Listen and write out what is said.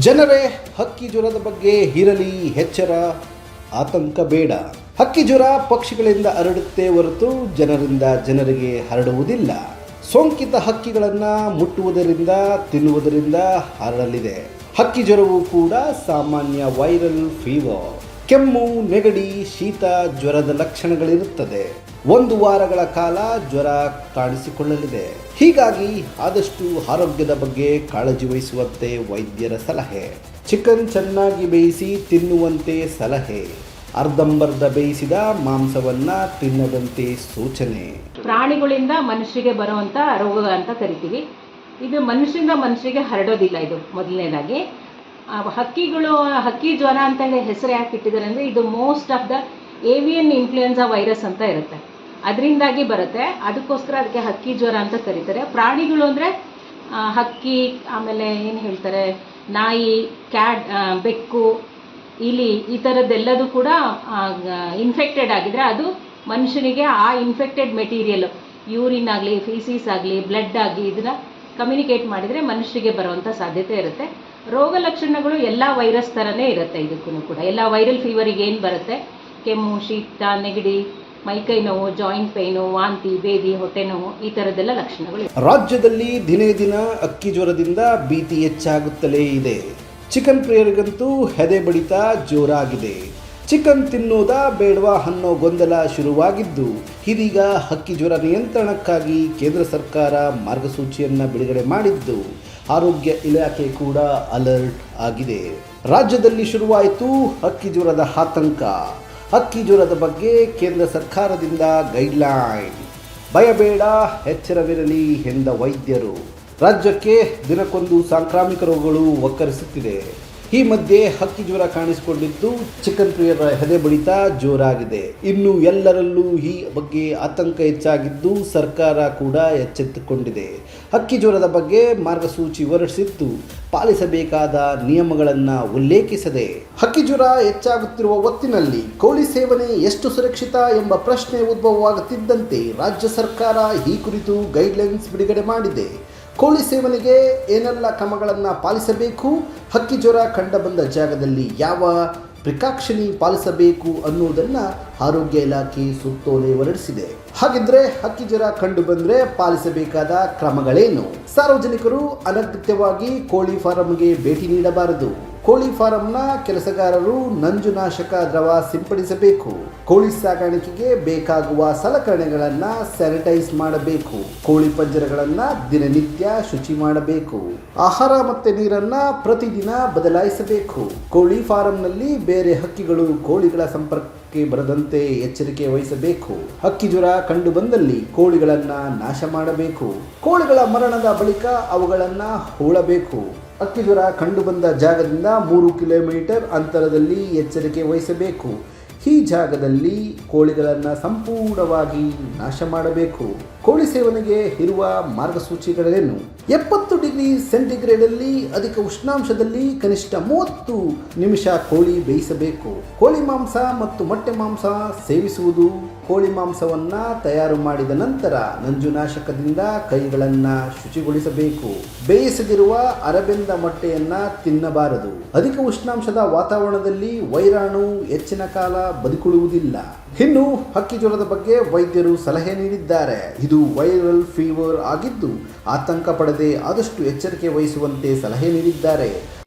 ಜನರೇ, ಹಕ್ಕಿ ಜ್ವರದ ಬಗ್ಗೆ ಇರಲಿ ಎಚ್ಚರ, ಆತಂಕ ಬೇಡ. ಹಕ್ಕಿ ಜ್ವರ ಪಕ್ಷಿಗಳಿಂದ ಹರಡುತ್ತೆ ಹೊರತು ಜನರಿಂದ ಜನರಿಗೆ ಹರಡುವುದಿಲ್ಲ. ಸೋಂಕಿತ ಹಕ್ಕಿಗಳನ್ನು ಮುಟ್ಟುವುದರಿಂದ, ತಿನ್ನುವುದರಿಂದ ಹರಡಲಿದೆ. ಹಕ್ಕಿ ಜ್ವರವು ಕೂಡ ಸಾಮಾನ್ಯ ವೈರಲ್ ಫೀವರ್. ಕೆಮ್ಮು, ನೆಗಡಿ, ಶೀತ, ಜ್ವರದ ಲಕ್ಷಣಗಳಿರುತ್ತದೆ. ಒಂದು ವಾರಗಳ ಕಾಲ ಜ್ವರ ಕಾಣಿಸಿಕೊಳ್ಳಲಿದೆ. ಹೀಗಾಗಿ ಆದಷ್ಟು ಆರೋಗ್ಯದ ಬಗ್ಗೆ ಕಾಳಜಿ ವಹಿಸುವಂತೆ ವೈದ್ಯರ ಸಲಹೆ. ಚಿಕನ್ ಚೆನ್ನಾಗಿ ಬೇಯಿಸಿ ತಿನ್ನುವಂತೆ ಸಲಹೆ. ಅರ್ಧಂಬರ್ಧ ಬೇಯಿಸಿದ ಮಾಂಸವನ್ನ ತಿನ್ನದಂತೆ ಸೂಚನೆ. ಪ್ರಾಣಿಗಳಿಂದ ಮನುಷ್ಯರಿಗೆ ಬರುವಂತ ರೋಗ ಅಂತ ಕರಿತೀವಿ. ಇದು ಮನುಷ್ಯರಿಂದ ಮನುಷ್ಯರಿಗೆ ಹರಡೋದಿಲ್ಲ ಇದು ಮೊದಲನೇದಾಗಿ. ಹಕ್ಕಿಗಳು, ಹಕ್ಕಿ ಜ್ವರ ಅಂತ ಹೇಳಿ ಹೆಸರು ಯಾಕೆ ಇಟ್ಟಿದ್ದಾರೆ ಅಂದರೆ ಇದು most of the avian influenza virus ಅಂತ ಇರುತ್ತೆ. ಅದರಿಂದಾಗಿ ಬರುತ್ತೆ. ಅದಕ್ಕೋಸ್ಕರ ಅದಕ್ಕೆ ಹಕ್ಕಿ ಜ್ವರ ಅಂತ ಕರೀತಾರೆ. ಪ್ರಾಣಿಗಳು ಅಂದರೆ ಹಕ್ಕಿ, ಆಮೇಲೆ ಏನು ಹೇಳ್ತಾರೆ, ನಾಯಿ, ಕ್ಯಾಟ್ ಬೆಕ್ಕು, ಇಲಿ ಈ ಥರದ್ದೆಲ್ಲದೂ ಕೂಡ ಇನ್ಫೆಕ್ಟೆಡ್ ಆಗಿದ್ರೆ ಅದು ಮನುಷ್ಯನಿಗೆ ಆ ಇನ್ಫೆಕ್ಟೆಡ್ ಮೆಟೀರಿಯಲ್ ಯೂರಿನ್ ಆಗಲಿ ಫೀಸೀಸ್ ಆಗಲಿ ಬ್ಲಡ್ ಆಗಲಿ ಇದನ್ನ ಕಮ್ಯುನಿಕೇಟ್ ಮಾಡಿದರೆ ಮನುಷ್ಯರಿಗೆ ಬರುವಂಥ ಸಾಧ್ಯತೆ ಇರುತ್ತೆ. ರೋಗ ಲಕ್ಷಣಗಳು ಎಲ್ಲ ವೈರಸ್ ಥರನೇ ಇರುತ್ತೆ ಇದಕ್ಕೂ ಕೂಡ. ಎಲ್ಲ ವೈರಲ್ ಫೀವರಿಗೆ ಏನು ಬರುತ್ತೆ? ಕೆಮ್ಮು, ಶೀತ, ನೆಗಡಿ, ಮೈಕೈ ನೋವು ಜಾಯಿಂಟ್ ಪೈನು ವಾಂತಿ, ಬೇದಿ, ಹೊಟ್ಟೆ ನೋವು, ಈ ಥರದ್ದೆಲ್ಲ ಲಕ್ಷಣಗಳು. ರಾಜ್ಯದಲ್ಲಿ ದಿನೇ ದಿನ ಅಕ್ಕಿ ಜ್ವರದಿಂದ ಭೀತಿ ಹೆಚ್ಚಾಗುತ್ತಲೇ ಇದೆ. ಚಿಕನ್ ಪ್ರಿಯರಿಗಂತೂ ಹೆದೆ ಬಡಿತ ಜೋರಾಗಿದೆ. ಚಿಕನ್ ತಿನ್ನೋದಾ ಬೇಡವಾ ಅನ್ನೋ ಗೊಂದಲ ಶುರುವಾಗಿದ್ದು, ಇದೀಗ ಹಕ್ಕಿ ಜ್ವರ ನಿಯಂತ್ರಣಕ್ಕಾಗಿ ಕೇಂದ್ರ ಸರ್ಕಾರ ಮಾರ್ಗಸೂಚಿಯನ್ನ ಬಿಡುಗಡೆ ಮಾಡಿದ್ದು, ಆರೋಗ್ಯ ಇಲಾಖೆ ಕೂಡ ಅಲರ್ಟ್ ಆಗಿದೆ. ರಾಜ್ಯದಲ್ಲಿ ಶುರುವಾಯಿತು ಹಕ್ಕಿ ಜ್ವರದ ಆತಂಕ. ಹಕ್ಕಿ ಜ್ವರದ ಬಗ್ಗೆ ಕೇಂದ್ರ ಸರ್ಕಾರದಿಂದ ಗೈಡ್ಲೈನ್. ಭಯಬೇಡ, ಎಚ್ಚರವಿರಲಿ ಎಂದ ವೈದ್ಯರು. ರಾಜ್ಯಕ್ಕೆ ದಿನಕ್ಕೊಂದು ಸಾಂಕ್ರಾಮಿಕ ರೋಗಗಳು ಒಕ್ಕರಿಸುತ್ತಿದೆ ಈ ಮಧ್ಯೆ ಹಕ್ಕಿ ಜ್ವರ ಕಾಣಿಸಿಕೊಂಡಿದ್ದು ಚಿಕನ್ ಪ್ರಿಯರ ಹೆದೆ ಬಡಿತ ಜೋರಾಗಿದೆ. ಇನ್ನು ಎಲ್ಲರಲ್ಲೂ ಈ ಬಗ್ಗೆ ಆತಂಕ ಹೆಚ್ಚಾಗಿದ್ದು ಸರ್ಕಾರ ಕೂಡ ಎಚ್ಚೆತ್ತುಕೊಂಡಿದೆ. ಹಕ್ಕಿ ಜ್ವರದ ಬಗ್ಗೆ ಮಾರ್ಗಸೂಚಿ ಹೊರಡಿಸಿದ್ದು ಪಾಲಿಸಬೇಕಾದ ನಿಯಮಗಳನ್ನು ಉಲ್ಲೇಖಿಸದೆ. ಹಕ್ಕಿ ಜ್ವರ ಹೆಚ್ಚಾಗುತ್ತಿರುವ ಹೊತ್ತಿನಲ್ಲಿ ಕೋಳಿ ಸೇವನೆ ಎಷ್ಟು ಸುರಕ್ಷಿತ ಎಂಬ ಪ್ರಶ್ನೆ ಉದ್ಭವವಾಗುತ್ತಿದ್ದಂತೆ ರಾಜ್ಯ ಸರ್ಕಾರ ಈ ಕುರಿತು ಗೈಡ್ಲೈನ್ಸ್ ಬಿಡುಗಡೆ ಮಾಡಿದೆ. ಕೋಳಿ ಸೇವನೆಗೆ ಏನೆಲ್ಲ ಕ್ರಮಗಳನ್ನು ಪಾಲಿಸಬೇಕು? ಹಕ್ಕಿ ಜ್ವರ ಕಂಡುಬಂದ ಜಾಗದಲ್ಲಿ ಯಾವ ಪ್ರಿಕಾಕ್ಷಣಿ ಪಾಲಿಸಬೇಕು ಅನ್ನುವುದನ್ನು ಆರೋಗ್ಯ ಇಲಾಖೆ ಸುತ್ತೋಲೆ ಹೊರಡಿಸಿದೆ. ಹಾಗಿದ್ರೆ ಹಕ್ಕಿ ಜ್ವರ ಕಂಡು ಬಂದರೆ ಪಾಲಿಸಬೇಕಾದ ಕ್ರಮಗಳೇನು? ಸಾರ್ವಜನಿಕರು ಅನಗತ್ಯವಾಗಿ ಕೋಳಿ ಫಾರಂಗೆ ಭೇಟಿ ನೀಡಬಾರದು. ಕೋಳಿ ಫಾರಂನ ಕೆಲಸಗಾರರು ನಂಜುನಾಶಕ ದ್ರವ ಸಿಂಪಡಿಸಬೇಕು. ಕೋಳಿ ಸಾಗಾಣಿಕೆಗೆ ಬೇಕಾಗುವ ಸಲಕರಣೆಗಳನ್ನು ಸ್ಯಾನಿಟೈಸ್ ಮಾಡಬೇಕು. ಕೋಳಿ ಪಂಜರಗಳನ್ನು ದಿನನಿತ್ಯ ಶುಚಿ ಮಾಡಬೇಕು. ಆಹಾರ ಮತ್ತೆ ನೀರನ್ನ ಪ್ರತಿದಿನ ಬದಲಾಯಿಸಬೇಕು. ಕೋಳಿ ಫಾರಂನಲ್ಲಿ ಬೇರೆ ಹಕ್ಕಿಗಳು ಕೋಳಿಗಳ ಸಂಪರ್ಕಕ್ಕೆ ಬರದಂತೆ ಎಚ್ಚರಿಕೆ ವಹಿಸಬೇಕು. ಹಕ್ಕಿ ಜ್ವರ ಕಂಡು ಬಂದಲ್ಲಿ ಕೋಳಿಗಳನ್ನ ನಾಶ ಮಾಡಬೇಕು. ಕೋಳಿಗಳ ಮರಣದ ಬಳಿಕ ಅವುಗಳನ್ನ ಹೂಳಬೇಕು. ಹಕ್ಕಿ ಜ್ವರ ಕಂಡುಬಂದ ಜಾಗದಿಂದ ಮೂರು ಕಿಲೋಮೀಟರ್ ಅಂತರದಲ್ಲಿ ಎಚ್ಚರಿಕೆ ವಹಿಸಬೇಕು. ಈ ಜಾಗದಲ್ಲಿ ಕೋಳಿಗಳನ್ನು ಸಂಪೂರ್ಣವಾಗಿ ನಾಶ ಮಾಡಬೇಕು. ಕೋಳಿ ಸೇವನೆಗೆ ಇರುವ ಮಾರ್ಗಸೂಚಿಗಳೇನು? ಎಪ್ಪತ್ತು ಡಿಗ್ರಿ ಸೆಂಟಿಗ್ರೇಡಲ್ಲಿ, ಅಧಿಕ ಉಷ್ಣಾಂಶದಲ್ಲಿ ಕನಿಷ್ಠ ಮೂವತ್ತು ನಿಮಿಷ ಕೋಳಿ ಬೇಯಿಸಬೇಕು. ಕೋಳಿ ಮಾಂಸ ಮತ್ತು ಮೊಟ್ಟೆ ಮಾಂಸ ಸೇವಿಸುವುದು ಕೋಳಿ ಮಾಂಸವನ್ನ ತಯಾರು ಮಾಡಿದ ನಂತರ ನಂಜುನಾಶಕದಿಂದ ಕೈಗಳನ್ನು ಶುಚಿಗೊಳಿಸಬೇಕು. ಬೇಯಿಸದಿರುವ ಅರಬೆಂದ ಮೊಟ್ಟೆಯನ್ನ ತಿನ್ನಬಾರದು. ಅಧಿಕ ಉಷ್ಣಾಂಶದ ವಾತಾವರಣದಲ್ಲಿ ವೈರಾಣು, ಹೆಚ್ಚಿನ ಕಾಲ ಬದುಕುಳುವುದಿಲ್ಲ. ಇನ್ನು ಹಕ್ಕಿ ಜ್ವರದ ಬಗ್ಗೆ ವೈದ್ಯರು ಸಲಹೆ ನೀಡಿದ್ದಾರೆ. ಇದು ವೈರಲ್ ಫೀವರ್ ಆಗಿದ್ದು, ಆತಂಕ ಪಡದೆ ಆದಷ್ಟು ಎಚ್ಚರಿಕೆ ವಹಿಸುವಂತೆ ಸಲಹೆ ನೀಡಿದ್ದಾರೆ.